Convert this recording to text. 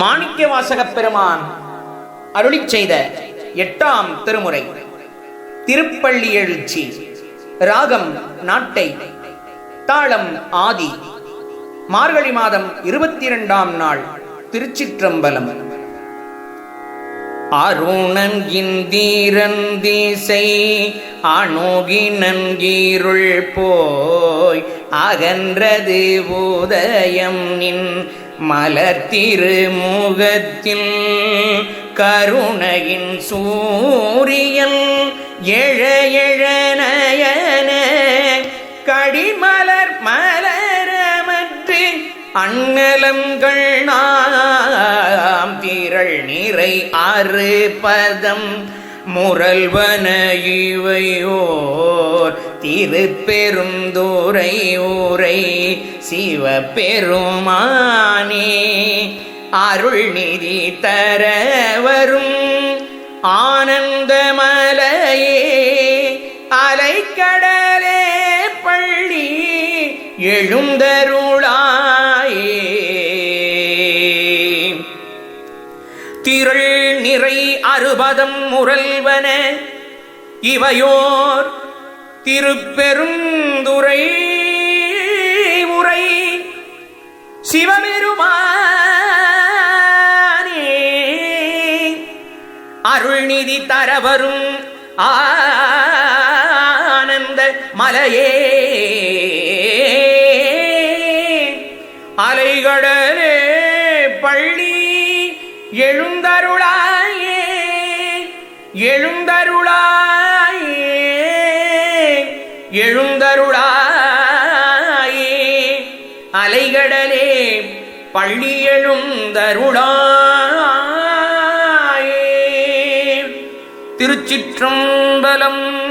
மாணிக்க வாசக பெருமான் அருளி செய்த எட்டாம் திருமுறை. திருப்பள்ளி எழுச்சி. ராகம் நாட்டை. தாளம் ஆதி. மார்கழி மாதம் இருபத்தி இரண்டாம் நாள் திருச்சிற்றம்பலம். அருணன் இந்தீரன் திசை அணுகி நன்கீருள் போய் அகன்றது உதயம் நின் மலர்த்திருமுகத்தில் கருணையின் சூரியல் எழ எழநயன கடிமலர் மலரமற்று அண்ணலங்கள் நாம் திரள் நிறை ஆறு பதம் முரல்வன இவையோ திருப்பெரும் தூரை ஊரை சிவபெருமானே. அருள் நிதி தர வரும் ஆனந்தமலையே அலைக்கடலே பள்ளி எழுந்தருளாயே. திரள் நிறை அறுபதம் முரல்வன இவையோர் திருப்பெருந்துரை உரை சிவபெருமானே. அருள்நிதி தரவரும் ஆனந்த மலையே. அலைகடலே பள்ளி எழுந்தருளாயே. எழுந்தருளாயே. அலைகடலே பள்ளி எழுந்தருளாயே. திருச்சிற்றம்பலம்